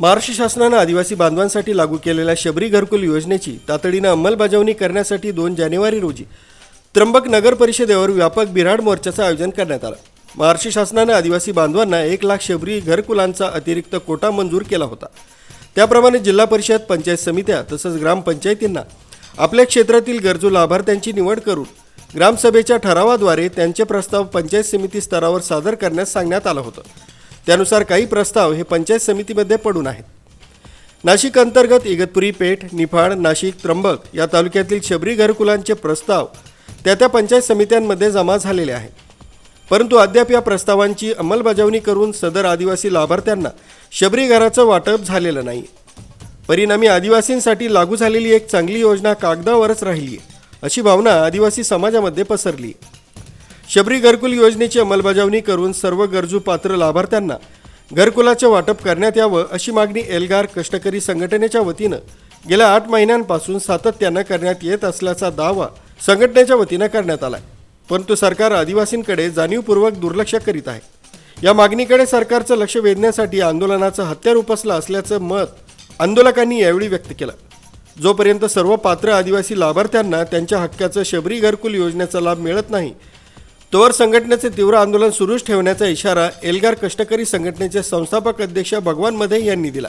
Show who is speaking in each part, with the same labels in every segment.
Speaker 1: महाराष्ट्र शासनानं आदिवासी बांधवांसाठी लागू केलेल्या शबरी घरकुल योजनेची तातडीनं अंमलबजावणी करण्यासाठी दोन जानेवारी रोजी त्र्यंबक नगर परिषदेवर व्यापक बिराड मोर्चाचं आयोजन करण्यात आलं. महाराष्ट्र शासनानं आदिवासी बांधवांना एक लाख शबरी घरकुलांचा अतिरिक्त कोटा मंजूर केला होता. त्याप्रमाणे जिल्हा परिषद पंचायत समित्या तसंच ग्रामपंचायतींना आपल्या क्षेत्रातील गरजू लाभार्थ्यांची निवड करून ग्रामसभेच्या ठरावाद्वारे त्यांचे प्रस्ताव पंचायत समिती स्तरावर सादर करण्यास सांगण्यात आलं होतं. त्यानुसार काही प्रस्ताव हे पंचायत समितीमध्ये पडून आहेत. नाशिक अंतर्गत इगतपुरी पेठ निफाड नाशिक त्र्यंबक या तालुक्यातील शबरी घरकुलांचे प्रस्ताव त्या त्या पंचायत समित्यांमध्ये जमा झालेले आहेत. परंतु अद्याप या प्रस्तावांची अंमलबजावणी करून सदर आदिवासी लाभार्थ्यांना शबरी घराचं वाटप झालेलं नाही. परिणामी आदिवासींसाठी लागू झालेली एक चांगली योजना कागदावरच राहिली अशी भावना आदिवासी समाजामध्ये पसरली आहे शबरी घरकुल योजनेची अंमलबजावणी करून सर्व गरजू पात्र लाभार्थ्यांना घरकुलाचे वाटप करण्यात यावं अशी मागणी एल्गार कष्टकरी संघटनेच्या वतीनं गेल्या आठ महिन्यांपासून सातत्यानं करण्यात येत असल्याचा दावा संघटनेच्या वतीनं करण्यात आला परंतु सरकार आदिवासींकडे जाणीवपूर्वक दुर्लक्ष करीत आहे. या मागणीकडे सरकारचं लक्ष वेधण्यासाठी आंदोलनाचं हत्यार उपसलं असल्याचं मत आंदोलकांनी यावेळी व्यक्त केलं. जोपर्यंत सर्व पात्र आदिवासी लाभार्थ्यांना त्यांच्या हक्काचं शबरी घरकुल योजनेचा लाभ मिळत नाही तोवर संघटनेचे तीव्र आंदोलन सुरूच ठेवण्याचा इशारा एल्गार कष्टकरी संघटनेचे संस्थापक अध्यक्ष भगवान मधे यांनी दिला.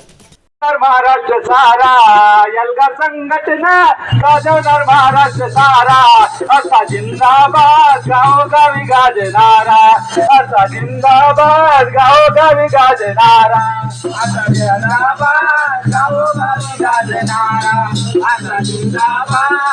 Speaker 2: महाराष्ट्र सारा एल्गार संघटना गाजवणार महाराष्ट्र सारा असा जिंदाबाद गावोगावी गाजणारा असा जिंदाबाद गावोगावी गाजणारा. असा जिंदाबाद गावोगावी गाजणारा असा जिंदाबाद.